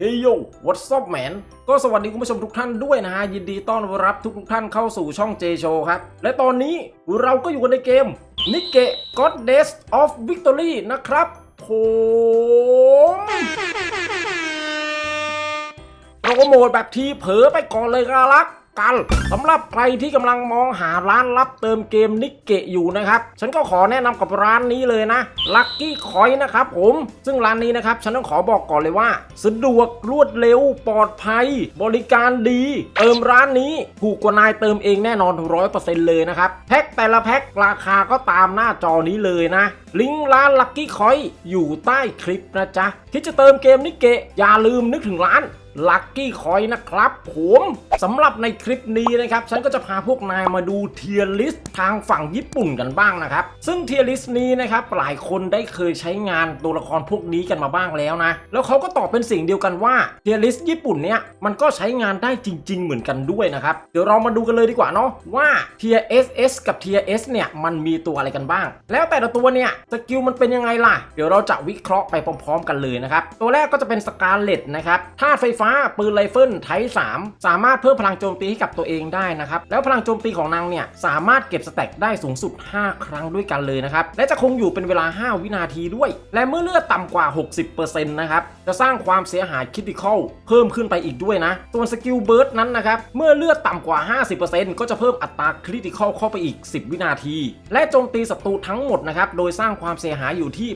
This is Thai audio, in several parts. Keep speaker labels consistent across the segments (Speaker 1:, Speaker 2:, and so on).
Speaker 1: เฮ้ยโย what's up man ก็สวัสดีคุณผู้ชมทุกท่านด้วยนะฮะ ยินดีต้อนรับทุกทุกท่านเข้าสู่ช่องเจโชครับ และตอนนี้เราก็อยู่กันในเกม n i k e Goddess of Victory นะครับผมเราก็โหมดแบบทีเผลอไปก่อนเลยกาลัก กันสำหรับใครที่กำลังมองหาร้านรับเติมเกมนิกเกะอยู่นะครับ ฉันก็ขอแนะนำกับร้านนี้เลยนะ Lucky Coin นะครับผมซึ่งร้านนี้นะครับ ฉันต้องขอบอกก่อนเลยว่า สะดวกรวดเร็วปลอดภัย บริการดี เติมร้านนี้ถูกกว่านายเติมเองแน่นอน100%เลยนะครับแพ็คแต่ละแพ็คราคาก็ตามหน้าจอนี้เลยนะ ลิงก์ร้าน Lucky Coin อยู่ใต้คลิปนะจ๊ะที่จะเติมเกมนิกเกะอย่าลืมนึกถึงร้าน ลัคกี้คอยนะครับผมสำหรับในคลิปนี้นะครับ ฉันก็จะพาพวกนายมาดูเทียร์ลิสต์ทางฝั่งญี่ปุ่นกันบ้างนะครับ ซึ่งเทียร์ลิสต์นี้นะครับ หลายคนได้เคยใช้งานตัวละครพวกนี้กันมาบ้างแล้วนะ แล้วเขาก็ตอบเป็นสิ่งเดียวกันว่าเทียร์ลิสต์ญี่ปุ่นเนี่ยมันก็ใช้งานได้จริง ๆ เหมือนกันด้วยนะครับ เดี๋ยวเรามาดูกันเลยดีกว่าเนาะว่าเทียร์ SS กับเทียร์ S เนี่ยมันมีตัวอะไรกันบ้าง แล้วแต่ละตัวเนี่ยสกิลมันเป็นยังไงล่ะ เดี๋ยวเราจะวิเคราะห์ไปพร้อม ๆ กันเลยนะครับตัวแรกก็จะเป็นสกาเลตนะครับธาตุไฟฟ้าปืนไรเฟิลไทป์3สามารถเพิ่มพลังโจมตีให้กับตัวเองได้นะครับ แล้วพลังโจมตีของนางเนี่ย สามารถเก็บสแต็กได้สูงสุด 5 ครั้งด้วยกันเลยนะครับ และจะคงอยู่เป็นเวลา 5 วินาทีด้วย และเมื่อเลือดต่ำกว่า 60%นะครับ จะสร้างความเสียหายคิติคอลเพิ่มขึ้นไปอีกด้วยนะส่วนสกิลเบิร์ดนั้นนะครับ เมื่อเลือดต่ำกว่า 50%ก็จะเพิ่มอัตราคริติคอลเข้าไปอีก 10 วินาที และโจมตีศัตรูทั้งหมดนะครับโดยสร้างความเสียหายอยู่ที่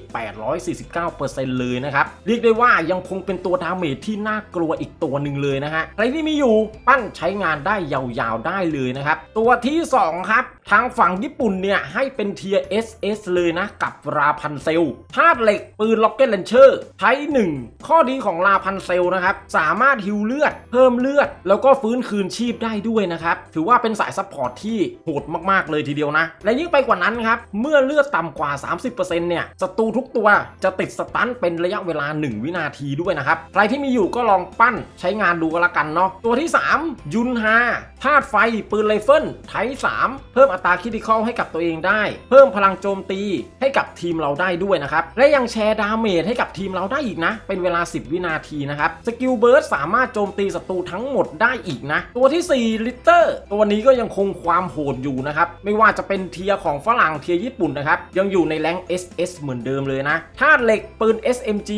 Speaker 1: 849%เลยนะครับเรียกได้ว่ายังคงเป็นตัวดาเมจที่น่ากลัวอีกตัวหนึ่งเลยนะฮะใครที่มีอยู่ปั้นใช้งานได้ยาวๆได้เลยนะครับ ตัวที่ 2 ครับ ทางฝั่งญี่ปุ่นเนี่ย ให้เป็นเทีย SS เลยนะ กับราพันเซลธาตุเหล็กปืนล็อกเก็ตเลนเชอร์ไทหนึ่งข้อดีของราพันเซลนะครับ สามารถฮิวเลือด เพิ่มเลือด แล้วก็ฟื้นคืนชีพได้ด้วยนะครับ ถือว่าเป็นสายซัพพอร์ตที่โหดมากๆเลยทีเดียวนะ และยิ่งไปกว่านั้นครับเมื่อเลือดต่ำกว่า 30%เนี่ยศัตรูทุกตัวจะติดสตันเป็นระยะเวลา 1 วินาทีด้วยนะครับใครที่มีอยู่ก็ลองปั้นใช้งานดูก็แล้วกันเนาะตัวที่ 3 ยุนฮาธาตุไฟปืนไรเฟิลไท3เพิ่มอัตราคิติคอลให้กับตัวเองได้ เพิ่มพลังโจมตีให้กับทีมเราได้ด้วยนะครับ และยังแชร์ดาเมจให้กับทีมเราได้อีกนะ เป็นเวลา 10 วินาทีนะครับสกิลเบิร์ดสามารถโจมตีศัตรูทั้งหมดได้อีกนะ ตัวที่ 4 ลิตเตอร์ตัวนี้ก็ยังคงความโหดอยู่นะครับ ไม่ว่าจะเป็นเทียของฝรั่งเทียญี่ปุ่นนะครับ ยังอยู่ในแรง SS เหมือนเดิมเลยนะธาตุเหล็กปืน SMG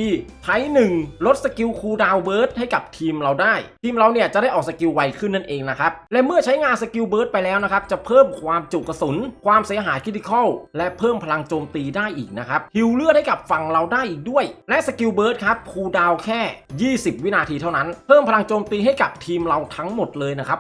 Speaker 1: ไทหนึ่งลดสกิลคูลดาวเบิร์ดให้กับทีมเราได้ ทีมเราเนี่ยจะได้ออกสกิลไวขึ้นนั่นเองนะครับ และเมื่อใช้งานสกิลเบิร์ดไปแล้วนะครับ จะเพิ่มความจุกระสุน ความเสียหายคริติคอลและเพิ่มพลังโจมตีได้อีกนะครับฮิวเลือดให้กับฝั่งเราได้อีกด้วย และสกิลเบิร์ดครับคูลดาวแค่ 20 วินาทีเท่านั้น เพิ่มพลังโจมตีให้กับทีมเราทั้งหมดเลยนะครับ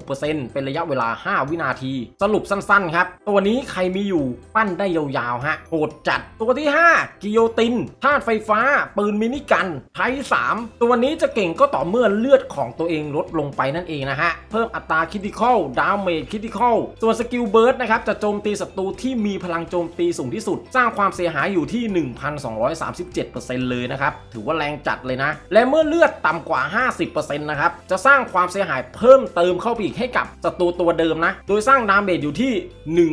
Speaker 1: 66%เป็นระยะเวลา 5 วินาที สรุปสั้นๆครับ ตัวนี้ใครมีอยู่ปั้นได้ยาวๆฮะโหดจัด ตัวที่ 5 กิโยตินธาตุไฟฟ้า ปืนมินิกันไท3ตัวนี้จะเก่งก็ต่อเมื่อเลือดของตัวเองลดลงไปนั่นเองนะฮะ เพิ่มอัตราคิติคอลดาเมจคิติคอลส่วนสกิลเบิร์ดนะครับ จะโจมตีศัตรูที่มีพลังโจมตีสูงที่สุด สร้างความเสียหายอยู่ที่ 1,237%เลยนะครับ ถือว่าแรงจัดเลยนะ และเมื่อเลือดต่ำกว่า 50%นะครับ จะสร้างความเสียหายเพิ่มเติมเข้าไปอีกให้กับศัตรูตัวเดิมนะ โดยสร้างดาเมจอยู่ที่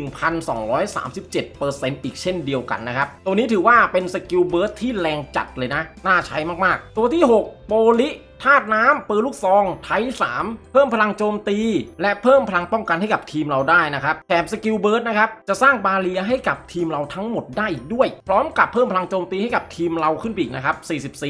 Speaker 1: 1,237%อีกเช่นเดียวกันนะครับ ตัวนี้ถือว่าเป็นสกิลเบิร์ดที่แรงจัดเลยนะ น่าใช้มากๆ ตัวที่ 6 โปลิ ธาตุน้ำปืนลูกซองไท3เพิ่มพลังโจมตี และเพิ่มพลังป้องกันให้กับทีมเราได้นะครับแถมสกิลเบิร์ดนะครับจะสร้างบาเรียให้กับทีมเราทั้งหมดได้อีกด้วย พร้อมกับเพิ่มพลังโจมตีให้กับทีมเราขึ้นปอีกนะครับ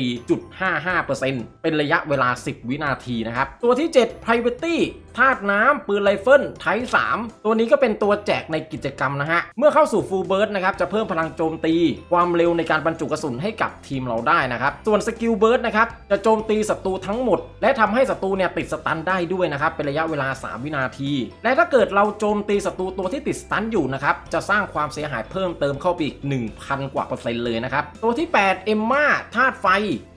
Speaker 1: 44.55%เป็นระยะเวลา 10 วินาทีนะครับ ตัวที่ 7 Private ธาตุน้ำปืนไรเฟิลไท3ตัวนี้ก็เป็นตัวแจกในกิจกรรมนะฮะ เมื่อเข้าสู่ฟูลเบิร์ดนะครับ จะเพิ่มพลังโจมตี ความเร็วในการบรรจุกระสุนให้กับทีมเราได้นะครับ ส่วนสกิลเบิร์ดนะครับ จะโจมตีศัตรูทั้งหมด และทำให้ศัตรูเนี่ยติดสตันได้ด้วยนะครับเป็นระยะเวลา 3 วินาที และถ้าเกิดเราโจมตีศัตรูตัวที่ติดสตันอยู่นะครับจะสร้างความเสียหายเพิ่มเติมเข้าไปอีก 1,000 กว่าเปอร์เซ็นต์เลยนะครับตัวที่ 8 เอมมาธาตุไฟ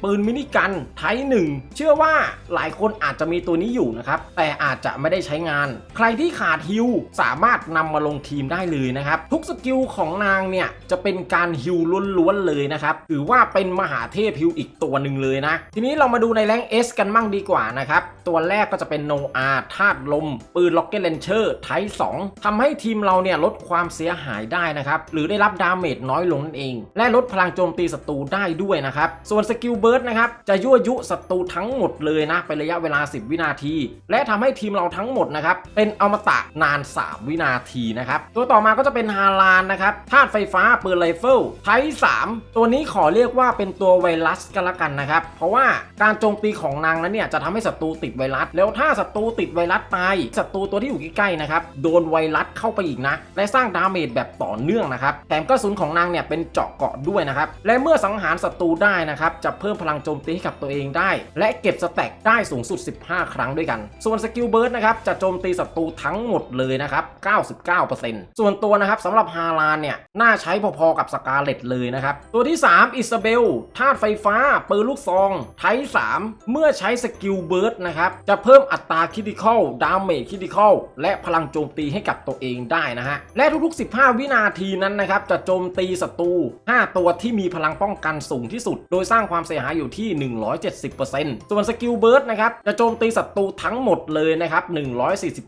Speaker 1: ปืนมินิกันไทหนึ่งเชื่อว่าหลายคนอาจจะมีตัวนี้อยู่นะครับแต่อาจจะไม่ได้ใช้งาน ใครที่ขาดฮิวสามารถนำมาลงทีมได้เลยนะครับทุกสกิลของนางเนี่ยจะเป็นการฮิวล้วนๆเลยนะครับถือว่าเป็นมหาเทพฮิวอีกตัวหนึ่งเลยนะ ทีนี้เรามาดูในแรง S กันมั่งดีกว่านะครับ ตัวแรกก็จะเป็นโนอาธาตุลม ปืนล็อกเก็ตเลนเชอร์ไท2ทำให้ทีมเราเนี่ยลดความเสียหายได้นะครับ หรือได้รับดาเมจน้อยลงนั่นเอง และลดพลังโจมตีศัตรูได้ด้วยนะครับ ส่วนสกิลเบิร์ดนะครับ จะยั่วยุศัตรูทั้งหมดเลยนะ เป็นระยะเวลา 10 วินาที และทำให้ทีมเราทั้งหมดนะครับ เป็นอมตะนาน 3 วินาทีนะครับ ตัวต่อมาก็จะเป็นฮาลานนะครับธาตุไฟฟ้าปืนไรเฟิลไท3ตัวนี้ขอเรียกว่าเป็นตัวไวรัสกันละกันนะครับ เพราะว่าการโจมตีของนางนั้นเนี่ยจะทำให้ศัตรูติดไวรัส แล้วถ้าศัตรูติดไวรัสตายศัตรูตัวที่อยู่ใกล้ๆนะครับโดนไวรัสเข้าไปอีกนะ และสร้างดาเมจแบบต่อเนื่องนะครับแถมกระสุนของนางเนี่ยเป็นเจาะเกาะด้วยนะครับและเมื่อสังหารศัตรูได้นะครับจะเพิ่มพลังโจมตีให้กับตัวเองได้ และเก็บสแต็กได้สูงสุด 15 ครั้งด้วยกัน ส่วนสกิลเบิร์ดนะครับจะโจมตีศัตรูทั้งหมดเลยนะครับ99%ส่วนตัวนะครับสำหรับฮาลานเนี่ยน่าใช้พอๆกับสกาเลตเลยนะครับตัวที่ 3 อิซาเบลธาตุไฟฟ้าปืนลูกซองไท3เมื่อใช้สกิลเบิร์ดนะครับ จะเพิ่มอัตราคิดิคอลดาเมจคิดิคอลและพลังโจมตีให้กับตัวเองได้นะฮะ และทุกๆ 15 วินาทีนั้นนะครับ จะโจมตีศัตรู 5 ตัวที่มีพลังป้องกันสูงที่สุด โดยสร้างความเสียหายอยู่ที่ 170%ส่วนสกิลเบิร์ดนะครับ จะโจมตีศัตรูทั้งหมดเลยนะครับ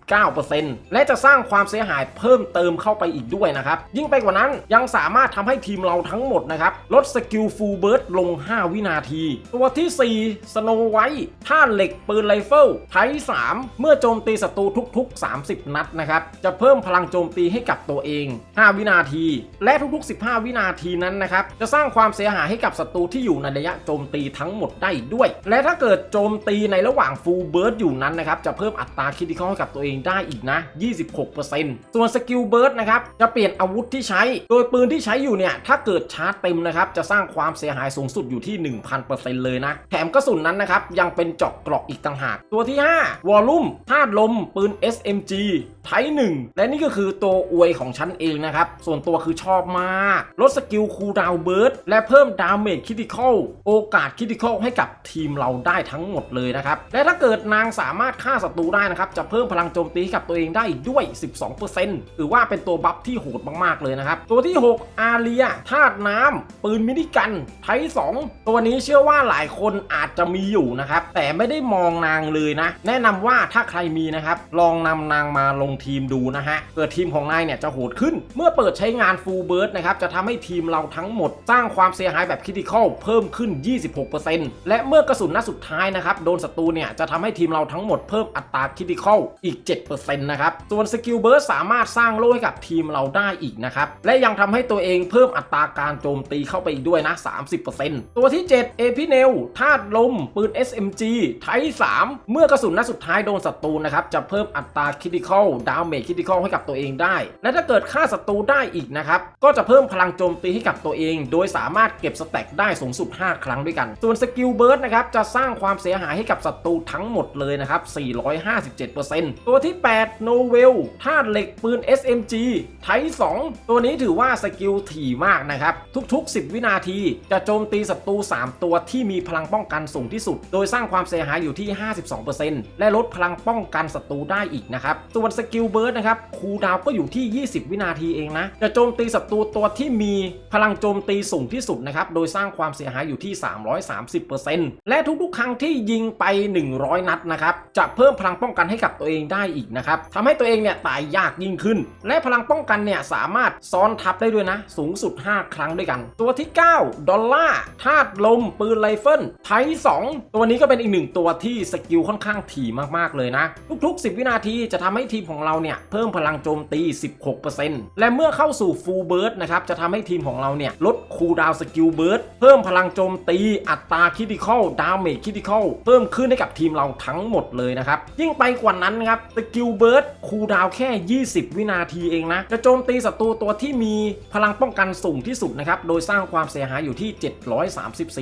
Speaker 1: 149%และจะสร้างความเสียหายเพิ่มเติมเข้าไปอีกด้วยนะครับ ยิ่งไปกว่านั้นยังสามารถทำให้ทีมเราทั้งหมดนะครับลดสกิลฟูลเบิร์ดลง 5 วินาที ตัวที่ 4สโนไวท์ท่าตุเหล็กปืนไรเฟิลไท3เมื่อโจมตีศัตรูทุกๆ 30 นัดนะครับ จะเพิ่มพลังโจมตีให้กับตัวเอง 5 วินาที และทุกๆ 15 วินาทีนั้นนะครับ จะสร้างความเสียหายให้กับศัตรูที่อยู่ในระยะโจมตีทั้งหมดได้ด้วย และถ้าเกิดโจมตีในระหว่างฟูลเบิร์ดอยู่นั้นนะครับ จะเพิ่มอัตราคิดที่เข้าให้กับตัวเองได้อีกนะ 26%ส่วนสกิลเบิร์ดนะครับ จะเปลี่ยนอาวุธที่ใช้ โดยปืนที่ใช้อยู่เนี่ย ถ้าเกิดชาร์จเต็มนะครับ จะสร้างความเสียหายสูงสุดอยู่ที่ 1000%เลยนะ แถมกระสุนนั้นนะครับยังเป็นเจาะกราะอีกต่างหาก ตัวที่ 5 วอลลุ่มธาตุลมปืน SMG ไทหนึ่งและนี่ก็คือตัวอวยของฉันเองนะครับ ส่วนตัวคือชอบมาก ลดสกิลคูลดาวเบิร์ดและเพิ่มดาเมจคิดิคอลโอกาสคิดิคอลให้กับทีมเราได้ทั้งหมดเลยนะครับ และถ้าเกิดนางสามารถฆ่าศัตรูได้นะครับ จะเพิ่มพลังโจมตีให้กับตัวเองได้อีกด้วย 12%ถือว่าเป็นตัวบัฟที่โหดมากๆเลยนะครับ ตัวที่ 6 อาเรียธาตุน้ำปืนมินิกันไท2ตัวนี้เชื่อว่าหลายคนอาจจะมีอยู่นะครับ แต่ไม่ได้มองนางเลยนะ แนะนำว่าถ้าใครมีนะครับ ลองนำนางมาลงทีมดูนะฮะเกิดทีมของนายเนี่ยจะโหดขึ้น เมื่อเปิดใช้งานฟูลเบิร์ดนะครับจะทำให้ทีมเราทั้งหมด สร้างความเสียหายแบบคิดิคอลเพิ่มขึ้น 26%และเมื่อกระสุนนัดสุดท้ายนะครับโดนศัตรูเนี่ยจะทำให้ทีมเราทั้งหมดเพิ่มอัตราคิดิคอลอีก 7%นะครับส่วนสกิลเบิร์ดสามารถสร้างโล่ให้กับทีมเราได้อีกนะครับและยังทำให้ตัวเองเพิ่มอัตราการโจมตีเข้าไปอีกด้วยนะ 30%ตัวที่ 7 เอพิเนลธาตุลมปืน SMG ไท3เมื่อกระสุนนัดสุดท้ายโดนศัตรูนะครับจะเพิ่มอัตราคิดิคอลดาวเมจคิดิคอลให้กับตัวเองได้ และถ้าเกิดฆ่าศัตรูได้อีกนะครับก็จะเพิ่มพลังโจมตีให้กับตัวเอง โดยสามารถเก็บสแต็กได้สูงสุด 5 ครั้งด้วยกัน ส่วนสกิลเบิร์ดนะครับจะสร้างความเสียหายให้กับศัตรูทั้งหมดเลยนะครับ 457%ตัวที่ 8 โนเวลธาตุเหล็กปืน SMG ไท2ตัวนี้ถือว่าสกิลถี่มากนะครับ ทุกๆ 10 วินาที จะโจมตีศัตรู 3 ตัวที่มีพลังป้องกันสูงที่สุดโดยสร้างความเสียหายอยู่ที่ 52%และลดพลังป้องกันศัตรูได้อีกนะครับส่วนสกิลเบิร์ดนะครับคูลดาวน์ก็อยู่ที่ 20 วินาทีเองนะ จะโจมตีศัตรูตัวที่มีพลังโจมตีสูงที่สุดนะครับ โดยสร้างความเสียหายอยู่ที่ 330%และทุกๆ ครั้งที่ยิงไป 100 นัดนะครับ จะเพิ่มพลังป้องกันให้กับตัวเองได้อีกนะครับทำให้ตัวเองเนี่ยตายยากยิ่งขึ้น และพลังป้องกันเนี่ยสามารถซ้อนทับได้ด้วยนะ สูงสุด 5 ครั้งด้วยกัน ตัวที่ 9 ดอลลาร์ธาตุลม ปืนไรเฟิลไท2ตัวนี้ก็เป็นอีกหนึ่งตัวที่สกิลค่อนข้างถี่มากๆเลยนะ ทุก ๆ 10 วินาทีจะทำให้ทีมของเราเนี่ยเพิ่มพลังโจมตี 16%และเมื่อเข้าสู่ฟูลเบิร์ดนะครับจะทำให้ทีมของเราเนี่ยลดคูลดาวสกิลเบิร์ดเพิ่มพลังโจมตีอัตราคิดิคอลดาวเมจคิดิคอลเพิ่มขึ้นให้กับทีมเราทั้งหมดเลยนะครับ ยิ่งไปกว่านั้นนะครับสกิลเบิร์ดคูลดาวแค่ 20 วินาทีเองนะ จะโจมตีศัตรูตัวที่มีพลังป้องกันสูงที่สุดนะครับโดยสร้างความเสียหายอยู่ที่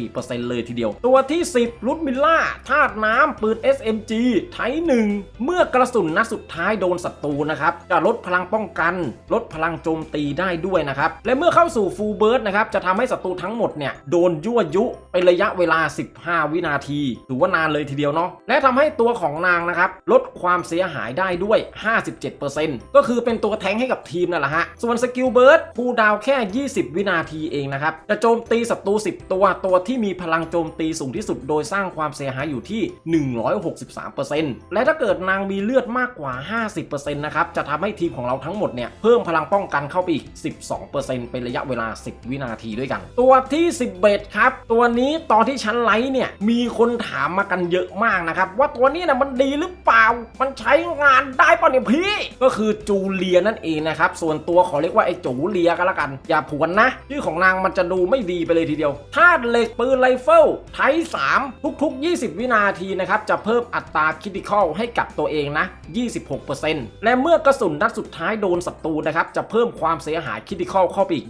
Speaker 1: 734%เลยทีเดียว ตัวที่ 10ลุดมิลล่าธาตุน้ำปืน SMG ไทหนึ่งเมื่อกระสุนนัดสุดท้ายโดนศัตรูนะครับจะลดพลังป้องกัน ลดพลังโจมตีได้ด้วยนะครับ และเมื่อเข้าสู่ฟูลเบิร์ดนะครับจะทำให้ศัตรูทั้งหมดเนี่ยโดนยั่วยุเป็นระยะเวลา 15 วินาทีถือว่านานเลยทีเดียวเนาะและทำให้ตัวของนางนะครับลดความเสียหายได้ด้วย 57%ก็คือเป็นตัวแทงให้กับทีมนั่นแหละฮะส่วนสกิลเบิร์ดคูดาวแค่ 20 วินาทีเองนะครับจะโจมตีศัตรู10 ตัวตัวที่มีพลังโจมตีสูงที่สุดโดยสร้างความเสียหายอยู่ที่ 163%และถ้าเกิดนางมีเลือดมากกว่า 50%นะครับ จะทำให้ทีมของเราทั้งหมดเนี่ย เพิ่มพลังป้องกันเข้าไปอีก 12%เป็นระยะเวลา 10 วินาทีด้วยกัน ตัวที่10เบตครับ ตัวนี้ตอนที่ฉันไลฟ์เนี่ย มีคนถามมากันเยอะมากนะครับ ว่าตัวนี้นะมันดีหรือเปล่า มันใช้งานได้ป่ะเนี่ยพี่ ก็คือจูเลียนั่นเองนะครับ ส่วนตัวขอเรียกว่าไอ้จูเลียก็แล้วกัน อย่าผวนนะ ชื่อของนางมันจะดูไม่ดีไปเลยทีเดียวธาตุเหล็กปืนไรเฟิลไท3ทุกๆ20 วินาทีนะครับจะเพิ่มอัตราคิดิคอลให้กับตัวเองนะ 26%และเมื่อกระสุนนัดสุดท้ายโดนศัตรูนะครับจะเพิ่มความเสียหายคิดิคอลเข้าไปอีก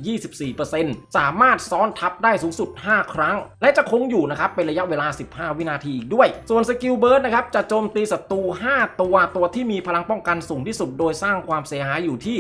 Speaker 1: 24%สามารถซ้อนทับได้สูงสุด 5 ครั้ง และจะคงอยู่นะครับเป็นระยะเวลา 15 วินาทีอีกด้วย ส่วนสกิลเบิร์ดนะครับจะโจมตีศัตรู 5 ตัวตัวที่มีพลังป้องกันสูงที่สุด โดยสร้างความเสียหายอยู่ที่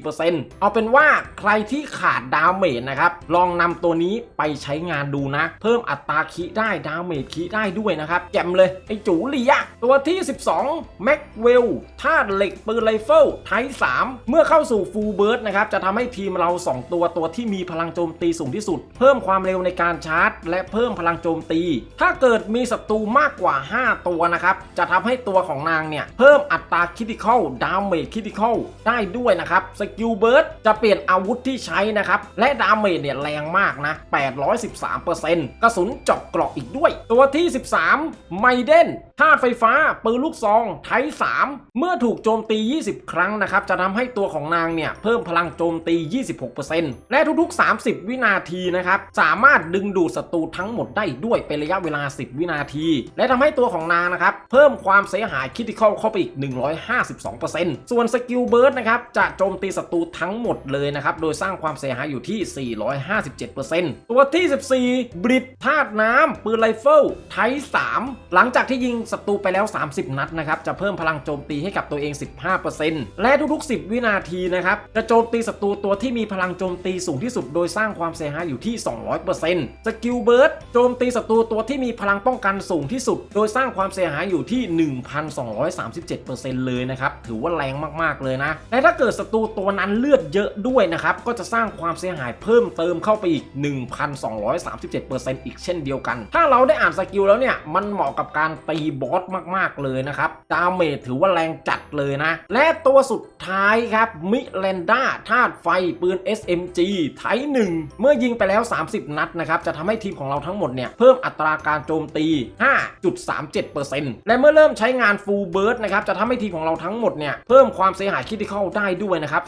Speaker 1: 544%เอาเป็นว่าใครที่ขาดดาเมจนะครับลองนำตัวนี้ไปใช้งานดูนะ เพิ่มอัตราคีได้ดาเมจคีได้ด้วยนะครับแจ่มเลย ไอจูเลียตัวที่ 12แม็กเวลธาตุเหล็กปืนไรเฟิลไท3เมื่อเข้าสู่ฟูลเบิร์ดนะครับ จะทำให้ทีมเรา 2 ตัวตัวที่มีพลังโจมตีสูงที่สุด เพิ่มความเร็วในการชาร์จ และเพิ่มพลังโจมตี ถ้าเกิดมีศัตรูมากกว่า 5 ตัวนะครับ จะทำให้ตัวของนางเนี่ย เพิ่มอัตราคิดิคอลดาเมจคิดิคอลได้ด้วยนะครับสกิลเบิร์ดจะเปลี่ยนอาวุธที่ใช้นะครับ และดาเมจเนี่ยแรงมากนะ813%กระสุนเจาะเกราะอีกด้วย ตัวที่ 13 ไมเดนธาตุไฟฟ้า ปืนลูกซองไท3 เมื่อถูกโจมตี 20 ครั้งนะครับจะทำให้ตัวของนางเนี่ย เพิ่มพลังโจมตี 26%และทุกๆ 30 วินาทีนะครับ สามารถดึงดูดศัตรูทั้งหมดได้ด้วยเป็นระยะเวลา 10 วินาที และทำให้ตัวของนางนะครับ เพิ่มความเสียหายคิดิคอลเข้าไปอีก 152%ส่วนสกิลเบิร์ดนะครับจะโจมตีศัตรูทั้งหมดเลยนะครับโดยสร้างความเสียหายอยู่ที่ 457%ตัวที่ 14 บริดธาตุน้ำปืนไรเฟิลไท3หลังจากที่ยิงศัตรูไปแล้ว 30 นัดนะครับ จะเพิ่มพลังโจมตีให้กับตัวเอง 15%และทุกๆ 10 วินาทีนะครับ จะโจมตีศัตรูตัวที่มีพลังโจมตีสูงที่สุดโดยสร้างความเสียหายอยู่ที่ 200%สกิลเบิร์ดโจมตีศัตรูตัวที่มีพลังป้องกันสูงที่สุด โดยสร้างความเสียหายอยู่ที่ 1,237%เลยนะครับถือว่าแรงมากๆเลยนะและถ้าเกิดศัตรูตัวนั้นเลือดเยอะด้วยนะครับก็จะสร้างความเสียหายเพิ่มเติมเข้าไปอีก 1,237%อีกเช่นเดียวกันถ้าเราได้อ่านสกิลแล้วเนี่ย มันเหมาะกับการตีบอสมากๆเลยนะครับ ดาเมจถือว่าแรงจัดเลยนะ และตัวสุดท้ายครับ มิเลนดาธาตุไฟปืน SMG ไทหนึ่งเมื่อยิงไปแล้ว 30 นัดนะครับ จะทำให้ทีมของเราทั้งหมดเนี่ย เพิ่มอัตราการโจมตี 5.37%และเมื่อเริ่มใช้งานฟูลเบิร์ดนะครับ จะทำให้ทีมของเราทั้งหมดเนี่ย เพิ่มความเสียหายคิดิคอลได้ด้วยนะครับ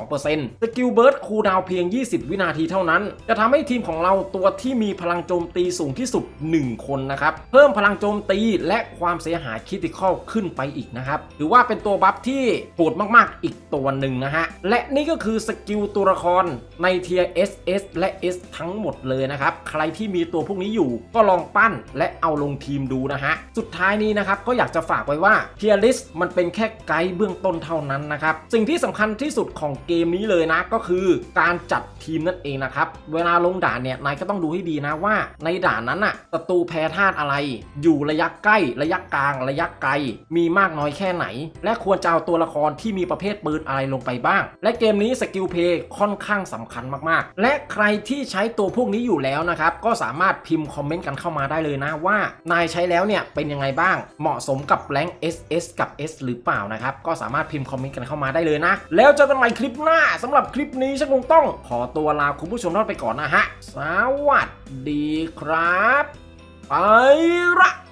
Speaker 1: 32%สกิลเบิร์ดคูลดาวเพียง 20 วินาทีเท่านั้น จะทำให้ทีมของเราตัวที่มีพลังโจมตีสูงที่สุด1 คนนะครับ เพิ่มพลังโจมตีและความเสียหายคิดิคอลขึ้นไปอีกนะครับ ถือว่าเป็นตัวบัฟที่โหดมากๆ อีกตัวหนึ่งนะฮะ และนี่ก็คือสกิลตัวละครในเทีย SS และ S ทั้งหมดเลยนะครับ ใครที่มีตัวพวกนี้อยู่ก็ลองปั้นและเอาลงทีมดูนะฮะ สุดท้ายนี้นะครับก็อยากจะฝากไว้ว่าเทียร์ลิสมันเป็นแค่ไกด์เบื้องต้นเท่านั้นนะครับ สิ่งที่สำคัญที่สุดของเกมนี้เลยนะก็คือการจัดทีมนั่นเองนะครับ เวลาลงด่านเนี่ยนายก็ต้องดูให้ดีนะว่าในด่านนั้นน่ะศัตรูแพ้ธาตุอะไร อยู่ระยะใกล้ ระยะกลาง ระยะไกล มีมากน้อยแค่ไหน และควรจะเอาตัวละครที่มีประเภทปืนอะไรลงไปบ้าง และเกมนี้สกิลเพย์ค่อนข้างสำคัญมากๆ และใครที่ใช้ตัวพวกนี้อยู่แล้วนะครับ ก็สามารถพิมพ์คอมเมนต์กันเข้ามาได้เลยนะว่านายใช้แล้วเนี่ยเป็นยังไงบ้าง เหมาะสมกับแรง SS กับ S หรือเปล่านะครับ ก็สามารถพิมพ์คอมเมนต์กันเข้ามาได้เลยนะ แล้วเจอกันใหม่คลิปหน้าสำหรับคลิปนี้ฉันคงต้อง ขอตัวลาคุณผู้ชมทุกท่านไปก่อนนะฮะ สวัสดีดีครับ ไปละ